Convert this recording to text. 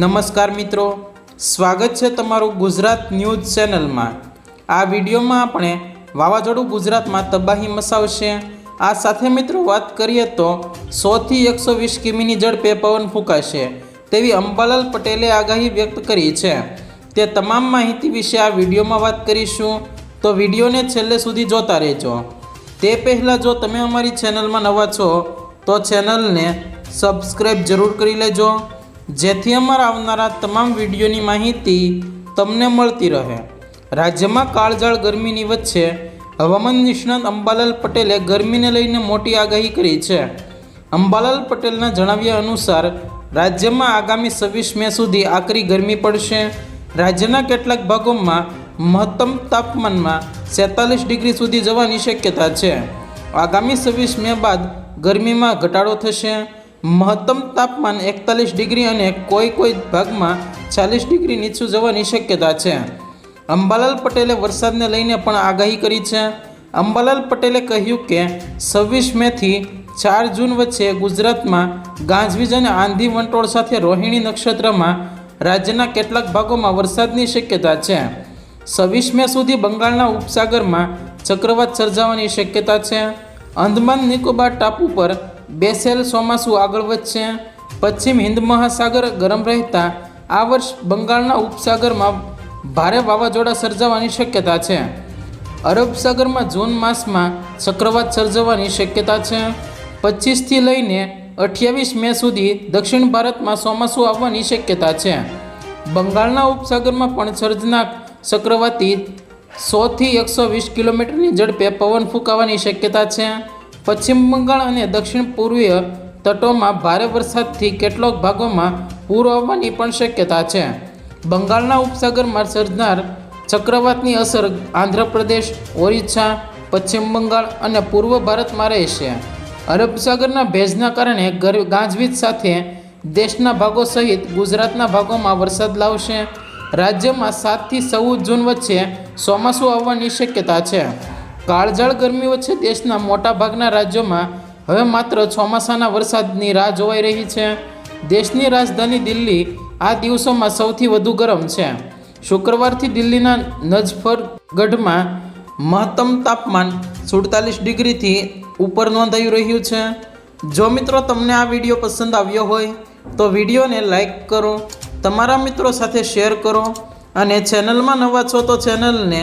નમસ્કાર મિત્રો. સ્વાગત છે તમારું ગુજરાત ન્યૂઝ ચેનલમાં. આ વિડીયોમાં આપણે વાવાઝોડું ગુજરાતમાં તબાહી મચાવશે. આ સાથે મિત્રો વાત કરીએ તો સોથી એકસો વીસ કિમીની ઝડપે પવન ફૂંકાશે તેવી અંબાલાલ પટેલે આગાહી વ્યક્ત કરી છે. તે તમામ માહિતી વિશે આ વિડીયોમાં વાત કરીશું. તો વિડીયોને છેલ્લે સુધી જોતા રહેજો. તે પહેલાં જો તમે અમારી ચેનલમાં નવા છો, તો ચેનલને સબસ્ક્રાઈબ જરૂર કરી લેજો. જેથી અમારા આવનારા તમામ વિડીયોની માહિતી તમને મળતી રહે. રાજ્યમાં કાળઝાળ ગરમીની વચ્ચે હવામાન નિષ્ણાત અંબાલાલ પટેલે ગરમીને લઈને મોટી આગાહી કરી છે. અંબાલાલ પટેલના જણાવ્યા અનુસાર, રાજ્યમાં આગામી છવ્વીસ મે સુધી આકરી ગરમી પડશે. રાજ્યના કેટલાક ભાગોમાં મહત્તમ તાપમાનમાં સેતાલીસ ડિગ્રી સુધી જવાની શક્યતા છે. આગામી છવ્વીસ મે બાદ ગરમીમાં ઘટાડો થશે. મહત્તમ તાપમાન એકતાલીસ ડિગ્રી અને કોઈ કોઈ ભાગમાં ચાલીસ ડિગ્રી નીચું જવાની શક્યતા છે. અંબાલાલ પટેલે વરસાદને લઈને પણ આગાહી કરી છે. અંબાલાલ પટેલે કહ્યું કે, છવ્વીસ મેથી ચાર જૂન વચ્ચે ગુજરાતમાં ગાજવીજ અને આંધી વંટોળ સાથે રોહિણી નક્ષત્રમાં રાજ્યના કેટલાક ભાગોમાં વરસાદની શક્યતા છે. છવ્વીસ મે સુધી બંગાળના ઉપસાગરમાં ચક્રવાત સર્જાવાની શક્યતા છે. અંદમાન નિકોબાર ટાપુ પર બેસેલ ચોમાસું આગળ વધશે. પશ્ચિમ હિન્દ મહાસાગર ગરમ રહેતા આ વર્ષ બંગાળના ઉપસાગરમાં ભારે વાવાઝોડા સર્જાવાની શક્યતા છે. અરબ સાગરમાં જૂન માસમાં ચક્રવાત સર્જાવાની શક્યતા છે. પચીસથી લઈને અઠ્યાવીસ મે સુધી દક્ષિણ ભારતમાં ચોમાસું આવવાની શક્યતા છે. બંગાળના ઉપસાગરમાં પણ સર્જનાક ચક્રવાતી સોથી એકસો વીસ કિલોમીટરની ઝડપે પવન ફૂંકાવાની શક્યતા છે. પશ્ચિમ બંગાળ અને દક્ષિણ પૂર્વીય તટોમાં ભારે વરસાદથી કેટલોક ભાગોમાં પૂર આવવાની પણ શક્યતા છે. બંગાળના ઉપસાગરમાં સર્જનાર ચક્રવાતની અસર આંધ્રપ્રદેશ, ઓરિસ્સા, પશ્ચિમ બંગાળ અને પૂર્વ ભારતમાં રહેશે અરબ સાગરના ભેજના કારણે ગાજવીજ સાથે દેશના ભાગો સહિત ગુજરાતના ભાગોમાં વરસાદ લાવશે. રાજ્યમાં સાતથી ચૌદ જૂન વચ્ચે ચોમાસું આવવાની શક્યતા છે. કાળઝાળ ગરમી વચ્ચે દેશના મોટાભાગના રાજ્યોમાં હવે માત્ર ચોમાસાના વરસાદની રાહ જોવાઈ રહી છે. દેશની રાજધાની દિલ્હી આ દિવસોમાં સૌથી વધુ ગરમ છે. શુક્રવારથી દિલ્હીના નજફરગઢમાં મહત્તમ તાપમાન સુડતાલીસ ડિગ્રીથી ઉપર નોંધાયું રહ્યું છે. જો મિત્રો તમને આ વીડિયો પસંદ આવ્યો હોય, તો વિડીયોને લાઈક કરો, તમારા મિત્રો સાથે શેર કરો અને ચેનલમાં નવા છો તો ચેનલને